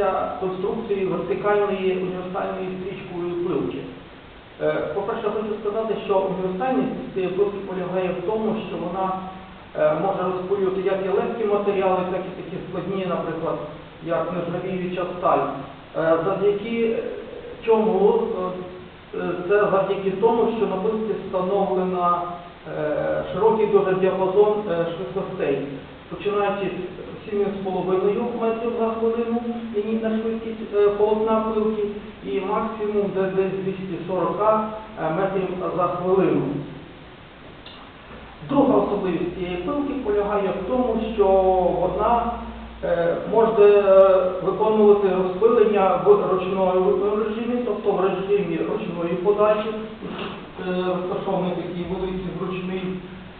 користуватися конструкцією вертикальної універсальної стрічкової пилки. Е, По-перше, хочу сказати, що універсальність цієї пилки полягає в тому, що вона е, може розпилювати як і легкі матеріали, так і такі складні, наприклад, як нержавіюча сталь. Е, Завдяки чому це завдяки тому, що на пилці встановлена е, широкий дуже діапазон швидкостей, починаючи з 7,5 метрів за хвилину лінійна швидкість е, полотна пилки і максимум десь 240 е, метрів за хвилину. Друга особливість цієї пилки полягає в тому, що вона е, може е, виконувати розпилення в ручному режимі, тобто в режимі ручної подачі, е, розташований такий великий зручний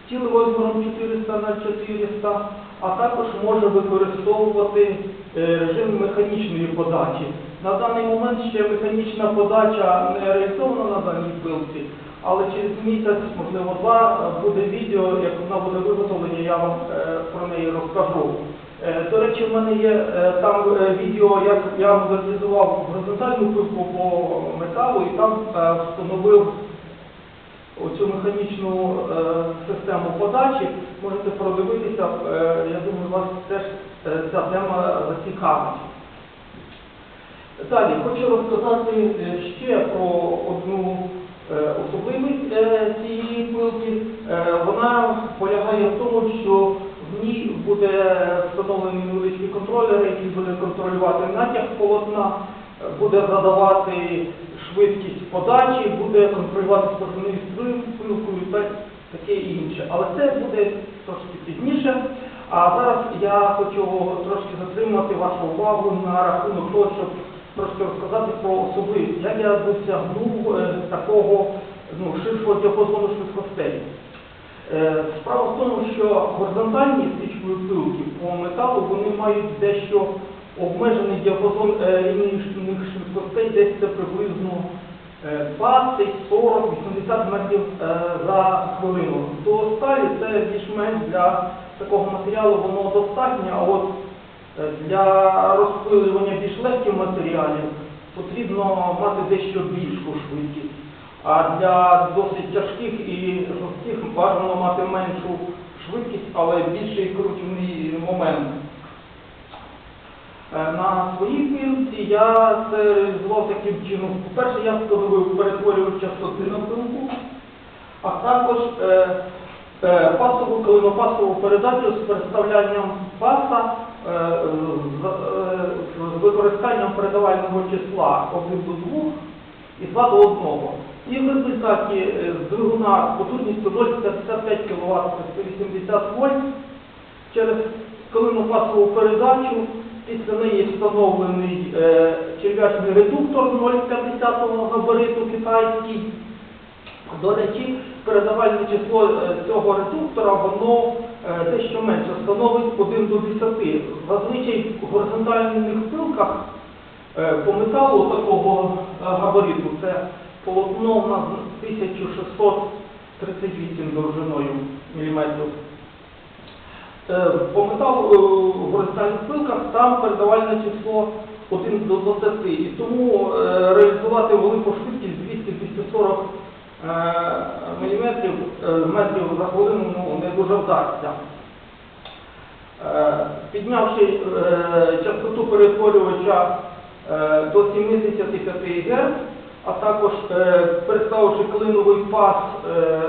стіл розміром 400 на 400, а також може використовувати е, режим механічної подачі. На даний момент ще механічна подача не реалізована на даній пилці, але через місяць, можливо, два, буде відео, як вона буде виготовлена, я вам е, про неї розкажу. Е, До речі, в мене є там відео, як я модернізував горизонтальну пилку по металу і там встановив оцю механічну систему подачі. Можете продивитися, е, я думаю, вас теж е, ця тема зацікавить. Далі хочу розказати е, ще про одну особливість цієї пилки. Вона полягає в тому, що в ній буде встановлений невеличкий контролер, який буде контролювати натяг полотна, буде задавати швидкість подачі, буде контролювати спортивний стрим пилкою та таке інше. Але це буде трошки пізніше. А зараз я хочу трошки затримати вашу увагу на рахунок того, щоб трошки розказати про особливість, як я досягнув е, такого ну, ширшого діапазону швидкостей. Е, Справа в тому, що горизонтальні стрічкові пилки по металу вони мають дещо обмежений діапазон е, лінійних швидкостей, десь це приблизно е, 20, 40, 80 метрів е, за хвилину. До це більш-менш для такого матеріалу воно достатньо, а от е, для розпилювання більш легких матеріалів потрібно мати дещо більшу швидкість. А для досить тяжких і жорстких бажано мати меншу швидкість, але більший крутівний момент. Е, На своїй пилці я це реалізував таким чином. По-перше, я встановив перетворювач частоти на пилку, а також е, пасову клинопасову передачу з переставлянням паса е, з, е, використанням передавального числа 1 до 2 і 2 до 1. І в результаті е, з двигуна з потужністю 0,55 кВт 180 вольт через клинопасову передачу. Після неї встановлений е, черв'ячний редуктор 0,50 габариту китайський. До речі, передавальне число е, цього редуктора воно дещо менше, становить 1 до 10. Зазвичай в горизонтальних пилках е, по металу такого е, габариту це полотно у нас 1638 довжиною міліметрів. По металу в горизонтальних пилках там передавальне число 1 до 20. І тому реалізувати велику швидкість 200-240 мм метрів за хвилину ну, не дуже вдасться. Е, Піднявши е, частоту перетворювача е, до 75 Гц, а також е, переставивши клиновий пас е,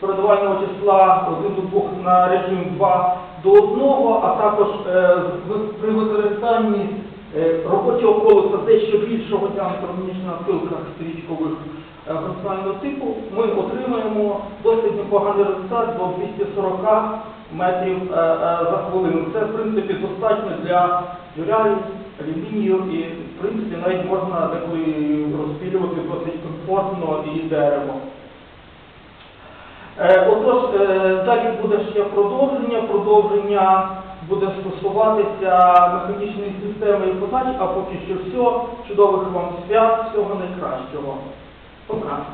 передавального числа 1 до 2 на режим 2 до 1, а також е, при використанні е, робочого колеса дещо більшого діаметру, ніж на пилках стрічкових е, горизонтального типу, ми отримаємо досить непоганий результат до 240 метрів е, е, за хвилину. Це, в принципі, достатньо для дюралів, алюмінію і, в принципі, навіть можна розпілювати досить комфортно і дерево. Отож, далі буде ще продовження. Продовження буде стосуватися механічної системи і подач, а поки що все. Чудових вам свят, всього найкращого пока.